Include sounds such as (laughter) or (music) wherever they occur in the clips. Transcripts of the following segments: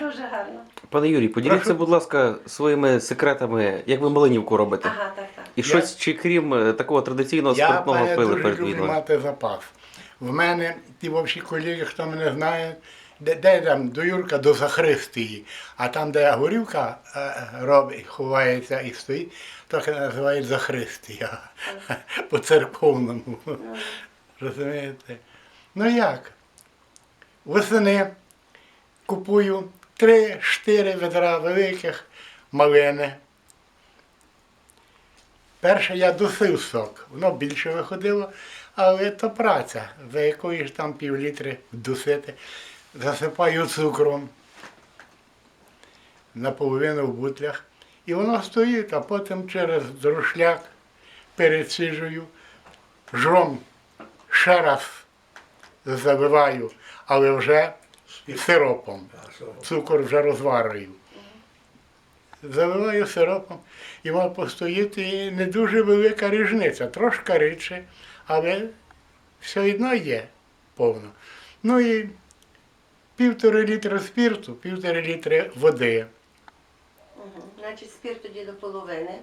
Дуже гарно. Пане Юрій, поділіться, Прошу. будь ласка, своїми секретами, як ви малинівку робите. Ага, так, так. І щось чи крім е, такого традиційного Я спиртного пане, пили перед люблю війною. мати запас. В мене ті вовші колеги, хто мене знає, де, де там до Юрка, до Захристії, а там, де горівка е, робить, ховається і стоїть, трохи називають Захристія (laughs) по церковному. Розумієте? Ну як? Восени купую 3-4 ведра великих малини. Перше я досив сок, воно більше виходило, але то праця, за якої ж там пів літри досити. Засипаю цукром наполовину в бутлях. І воно стоїть, а потім через друшляк переціжую, жром ще раз заливаю, але вже сиропом. Цукор вже розварюю. Заливаю сиропом і мав постоїти не дуже велика різниця, трошки рідше, але все одно є повно. Ну і півтори літри спірту, півтори літри води Угу. Значить, спирт тоді до половини.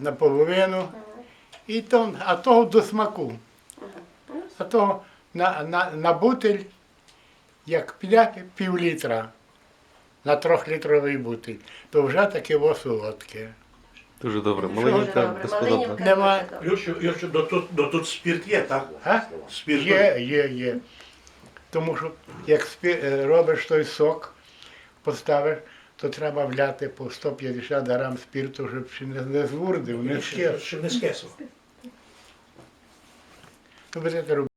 наполовину. І то, а того до смаку. А того на, на, на бутиль, як піде пів літра на трьохлітровий бутиль, то вже таке во солодке. Дуже добре. Малинівка безподобна. Нема. Юрчу, Юрчу, до тут, до тут спирт є, так? А? Спирт Є, є, є. Тому що як спі- е, робиш той сок, поставиш, то треба вляти по 150 грам спирту, щоб ще не, не звурдив, не скис. ще не скисло. Ви будете робити